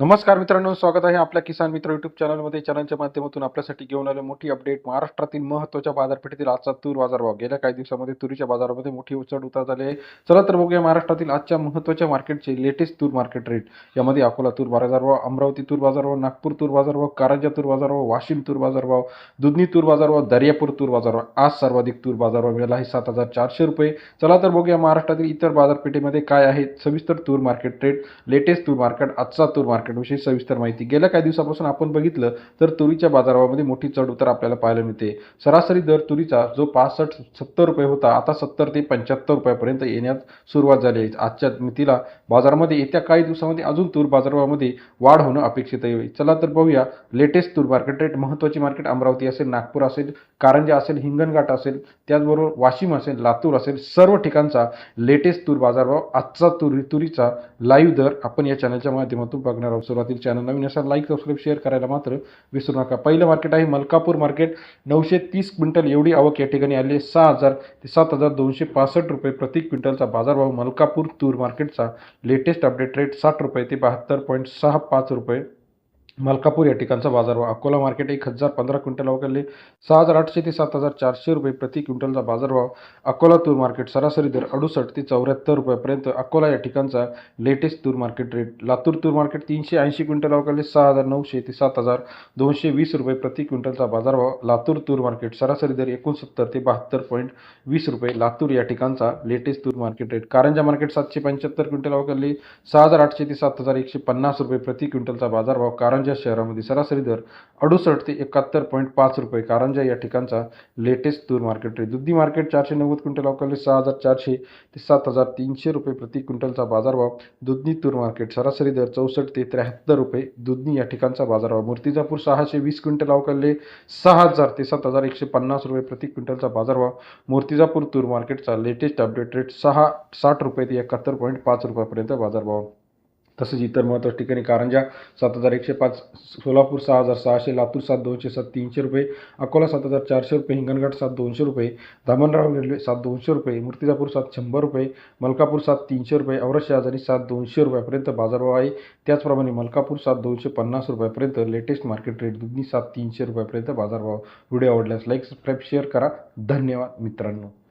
नमस्कार मित्रांनो स्वागत आहे आपल्या किसान मित्र युट्यूब चॅनलमध्ये चॅनलच्या माध्यमातून आपल्यासाठी घेऊन आले मोठी अपडेट महाराष्ट्रातील महत्त्वाच्या बाजारपेठेतील आजचा तूर बाजारभाव. गेल्या काही दिवसामध्ये तुरीच्या बाजारामध्ये मोठी उचढ उतार झाली आहे. चला तर बघूया महाराष्ट्रातील आजच्या महत्त्वाच्या मार्केटचे लेटेस्ट तूर मार्केट रेट यामध्ये अकोला तूर बाजारभाव अमरावती तूर बाजारभाव नागपूर तूर बाजारभाव कारंजा तूर बाजारभाव वाशिम तूर बाजारभाव दुधनी तूर बाजारभाव दर्यापूर तूर बाजारभाव. आज सर्वाधिक तूर बाजारभाव मिळाला आहे सात हजार चारशे रुपये. चला तर बघूया महाराष्ट्रातील इतर बाजारपेठेमध्ये काय आहे सविस्तर तूर मार्केट रेट लेटेस्ट तूर मार्केट आजचा तूर मार्केट मार्केटविषयी सविस्तर माहिती. गेल्या काही दिवसापासून आपण बघितलं तर तुरीच्या बाजारामध्ये मोठी चढ उतार आपल्याला पाहायला मिळते. सरासरी दर तुरीचा जो पासष्ट सत्तर रुपये होता आता सत्तर ते पंच्याहत्तर रुपयापर्यंत येण्यास सुरुवात झाली आहे. आजच्या मितीला बाजारामध्ये येत्या काही दिवसामध्ये अजून तूर बाजारामध्ये वाढ होणं अपेक्षित आहे. चला तर पाहूया लेटेस्ट तूर मार्केट रेट महत्त्वाची मार्केट अमरावती असेल नागपूर असेल कारंजा असेल हिंगणघाट असेल त्याचबरोबर वाशिम असेल लातूर असेल सर्व ठिकाणचा लेटेस्ट तूर बाजारभाव आजचा तुरी तुरीचा लाईव्ह दर आपण या चॅनलच्या माध्यमातून बघणार आहोत सुरुवातीला चॅनल नवीन असाल लाईक सबस्क्राईब शेअर करायला मात्र विसरू नका. पहिलं मार्केट आहे मलकापूर मार्केट नऊशे तीस क्विंटल एवढी आवक या ठिकाणी आली आहे. सहा हजार ते सात हजार दोनशे पासष्ट रुपये प्रति क्विंटलचा बाजारभाव मलकापूर तूर मार्केटचा लेटेस्ट अपडेट रेट साठ रुपये ते बहात्तर पॉईंट सहा पाच रुपये मलकापूर या ठिकाणचा बाजार भाव. अकोला मार्केट एक हजार पंधरा क्विंटल अवघडले सहा हजार आठशे ते सात हजार चारशे रुपये प्रति क्विंटलचा बाजारभाव अकोला तूर मार्केट सरासरी दर अडुसष्ट ते चौऱ्याहत्तर रुपयापर्यंत. अकोला या ठिकाणचा लेटेस्ट तूर मार्केट रेट लातूर तूर मार्केट तीनशे ऐंशी क्विंटल अवघडले सहा हजार नऊशे ते सात हजार दोनशे वीस रुपये प्रति क्विंटलचा बाजारभाव लातूर तूर मार्केट सरासरी दर एकोणसत्तर ते बहात्तर पॉईंट वीस रुपये. लातूर या ठिकाणचा लेटेस्ट तूर मार्केट रेट कारंजा मार्केट सातशे पंच्याहत्तर क्विंटल अवघडले सहा हजार आठशे ते सात हजार एकशे पन्नास रुपये प्रति क्विंटलचा बाजारभाव कारंजा शहरामध्ये सरासरी दर अडुसष्ट ते एकाहत्तर पॉईंट पाच रुपये. कारंजा या ठिकाणचा लेटेस्ट तूर मार्केट रेट दुधी मार्केट चारशे नव्वद क्विंटल अवघडले सहा हजार चारशे ते सात हजार तीनशे रुपये प्रति क्विंटलचा बाजारभाव. दुधनी तूर मार्केट सरासरी दर चौसष्ट ते त्र्याहत्तर रुपये. दुधनी या ठिकाणचा बाजारभाव. मूर्तिजापूर सहाशे वीस क्विंटल अवघडले सहा हजार ते सात हजार एकशे पन्नास रुपये प्रति क्विंटलचा बाजारभाव. मूर्तिजापूर तूर मार्केटचा लेटेस्ट अपडेट रेट सहा साठ रुपये ते एकाहत्तर पॉईंट पाच रुपयापर्यंत बाजारभाव. तसेच इतर महत्त्वाच्या ठिकाणी कारंजा सात हजार एकशे पाच सोलापूर सहा हजार सहाशे लातूर सात दोनशे सात तीनशे रुपये अकोला सात हजार चारशे रुपये हिंगणघाट सात दोनशे रुपये धामणराव रेल्वे सात दोनशे रुपये मूर्तिजापूर सात शंभर रुपये मलकापूर सात तीनशे रुपये औरत शहाजारी सात दोनशे रुपयापर्यंत बाजारभाव आहे. त्याचप्रमाणे मलकापूर सात दोनशे पन्नास रुपयापर्यंत लेटेस्ट मार्केट रेट दुग्नी सात तीनशे रुपयापर्यंत बाजारभाव. व्हिडिओ आवडल्यास लाईक सबस्क्राईब शेअर करा. धन्यवाद मित्रांनो.